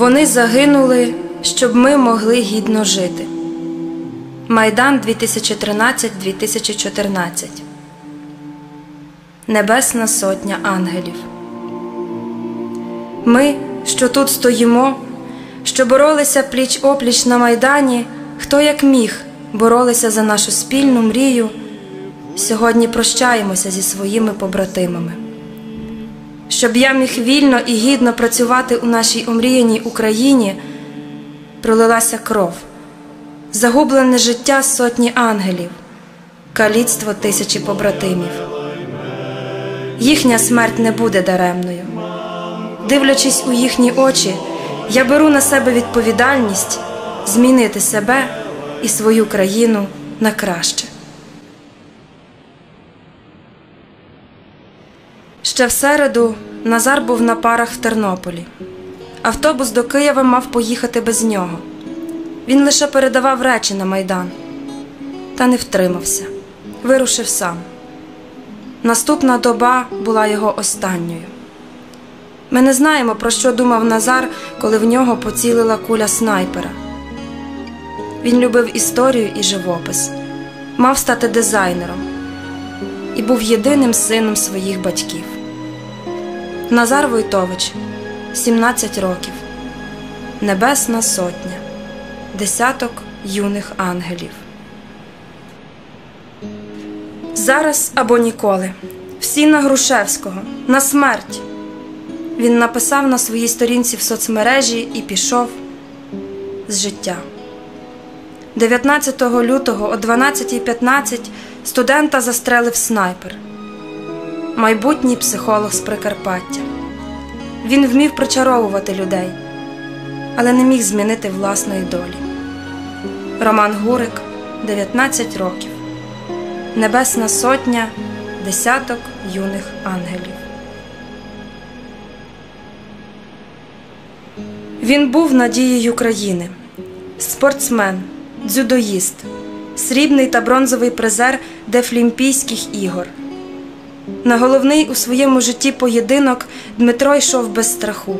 Вони загинули, щоб ми могли гідно жити. Майдан 2013-2014 Небесна Сотня ангелів. Ми, що тут стоїмо, що боролися пліч опліч на Майдані, хто як міг, боролися за нашу спільну мрію, сьогодні прощаємося зі своїми побратимами. Щоб я міг вільно і гідно працювати у нашій омріяній Україні, пролилася кров, загублене життя сотні ангелів, каліцтво тисячі побратимів. Їхня смерть не буде даремною. Дивлячись у їхні очі, я беру на себе відповідальність змінити себе і свою країну на краще. Ще в середу Назар був на парах в Тернополі. Автобус до Києва мав поїхати без нього. Він лише передавав речі на майдан, та не втримався, вирушив сам. Наступна доба була його останньою. Ми не знаємо, про що думав Назар, коли в нього поцілила куля снайпера. Він любив історію і живопис, мав стати дизайнером і був єдиним сином своїх батьків. Назар Войтович, 17 років, Небесна Сотня, десяток юних ангелів. Зараз або ніколи. Всі на Грушевського, на смерть. Він написав на своїй сторінці в соцмережі і пішов з життя. 19 лютого о 12.15 студента застрелив снайпер, майбутній психолог з Прикарпаття. Він вмів причаровувати людей, але не міг змінити власної долі. Роман Гурик, 19 років. Небесна Сотня, десяток юних ангелів. Він був надією країни, спортсмен, дзюдоїст, срібний та бронзовий призер Дефлімпійських ігор. На головний у своєму житті поєдинок Дмитро йшов без страху,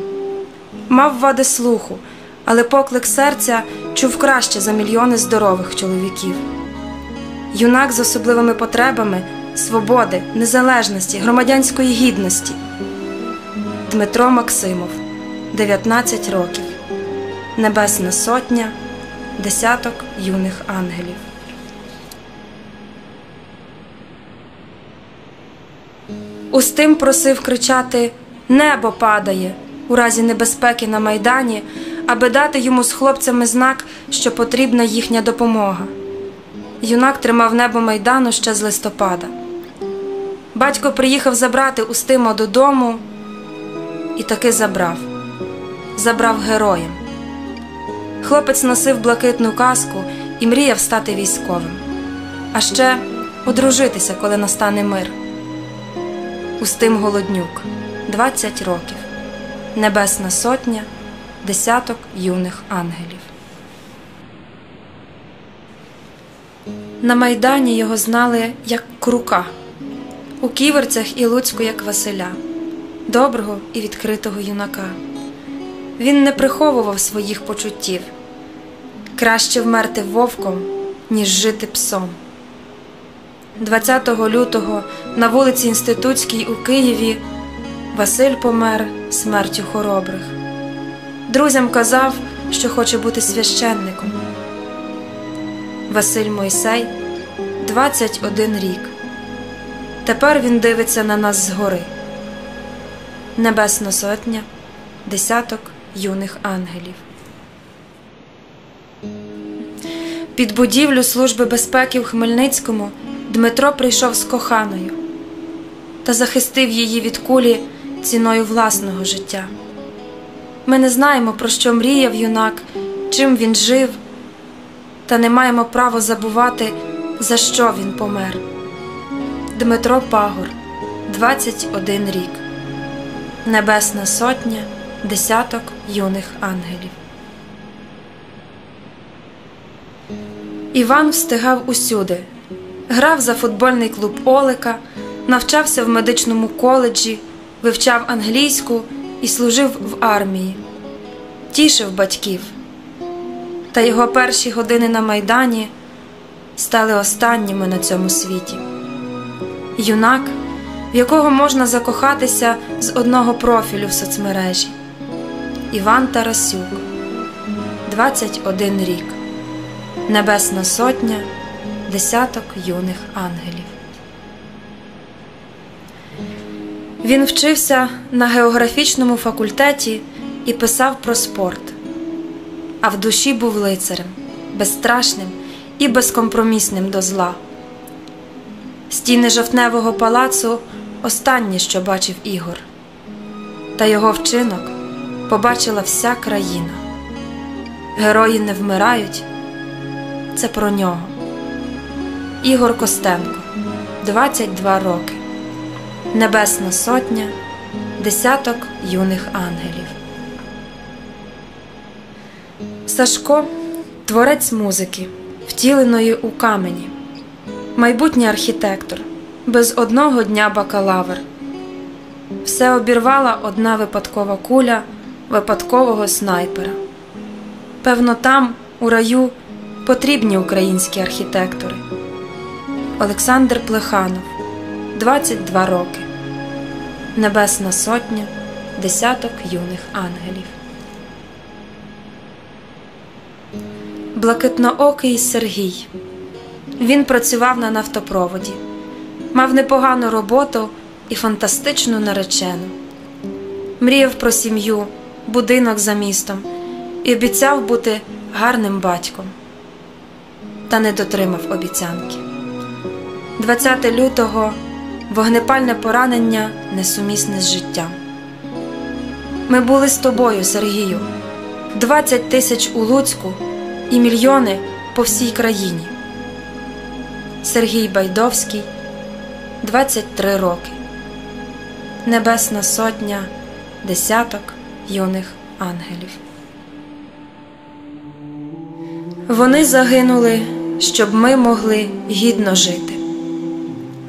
мав вади слуху, але поклик серця чув краще за мільйони здорових чоловіків. Юнак з особливими потребами, свободи, незалежності, громадянської гідності. Дмитро Максимов, 19 років, Небесна Сотня, десяток юних ангелів. Устим просив кричати Небо падає у разі небезпеки на майдані, аби дати йому з хлопцями знак, що потрібна їхня допомога. Юнак тримав небо майдану ще з листопада. Батько приїхав забрати Устима додому і таки забрав. Забрав героєм. Хлопець носив блакитну каску і мріяв стати військовим, а ще одружитися, коли настане мир. Устим Голоднюк, 20 років, Небесна Сотня, десяток юних ангелів. На Майдані його знали як Крука, у Ківерцях і Луцьку як Василя, доброго і відкритого юнака. Він не приховував своїх почуттів краще вмерти вовком, ніж жити псом. 20 лютого на вулиці Інститутській у Києві Василь помер смертю хоробрих. Друзям казав, що хоче бути священником. Василь Мойсей 21 рік. Тепер він дивиться на нас згори. Небесна Сотня, десяток юних ангелів. Під будівлю Служби безпеки в Хмельницькому Дмитро прийшов з коханою та захистив її від кулі ціною власного життя. Ми не знаємо, про що мріяв юнак, чим він жив, та не маємо права забувати, за що він помер. Дмитро Пагор, 21 рік, Небесна Сотня, десяток юних ангелів. Іван встигав усюди, грав за футбольний клуб Олика, навчався в медичному коледжі, вивчав англійську і служив в армії. тішив батьків, та його перші години на Майдані стали останніми на цьому світі. Юнак, в якого можна закохатися з одного профілю в соцмережі. Іван Тарасюк, 21 рік, Небесна Сотня, десяток юних ангелів. Він вчився на географічному факультеті і писав про спорт, а в душі був лицарем, безстрашним і безкомпромісним до зла. Стіни жовтневого палацу останнє, що бачив Ігор, та його вчинок побачила вся країна. Герої не вмирають. Це про нього. Ігор Костенко, 22 роки. Небесна Сотня, десяток юних ангелів. Сашко творець музики, втіленої у камені, майбутній архітектор, без одного дня бакалавр. Все обірвала одна випадкова куля випадкового снайпера. Певно, там, у раю, потрібні українські архітектори. Олександр Плеханов, 22 роки. Небесна Сотня, десяток юних ангелів. Блакитноокий Сергій. Він працював на нафтопроводі, мав непогану роботу і фантастичну наречену. Мріяв про сім'ю, будинок за містом і обіцяв бути гарним батьком. Та не дотримав обіцянки. 20 лютого вогнепальне поранення несумісне з життям. Ми були з тобою, Сергію, 20 тисяч у Луцьку і мільйони по всій країні. Сергій Байдовський, 23 роки. Небесна Сотня, десяток юних ангелів. Вони загинули, щоб ми могли гідно жити.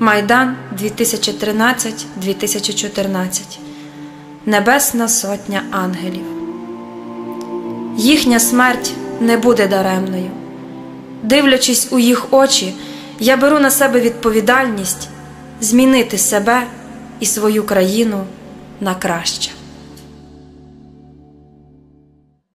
Майдан 2013-2014. Небесна Сотня ангелів. Їхня смерть не буде даремною. Дивлячись у їх очі, я беру на себе відповідальність змінити себе і свою країну на краще.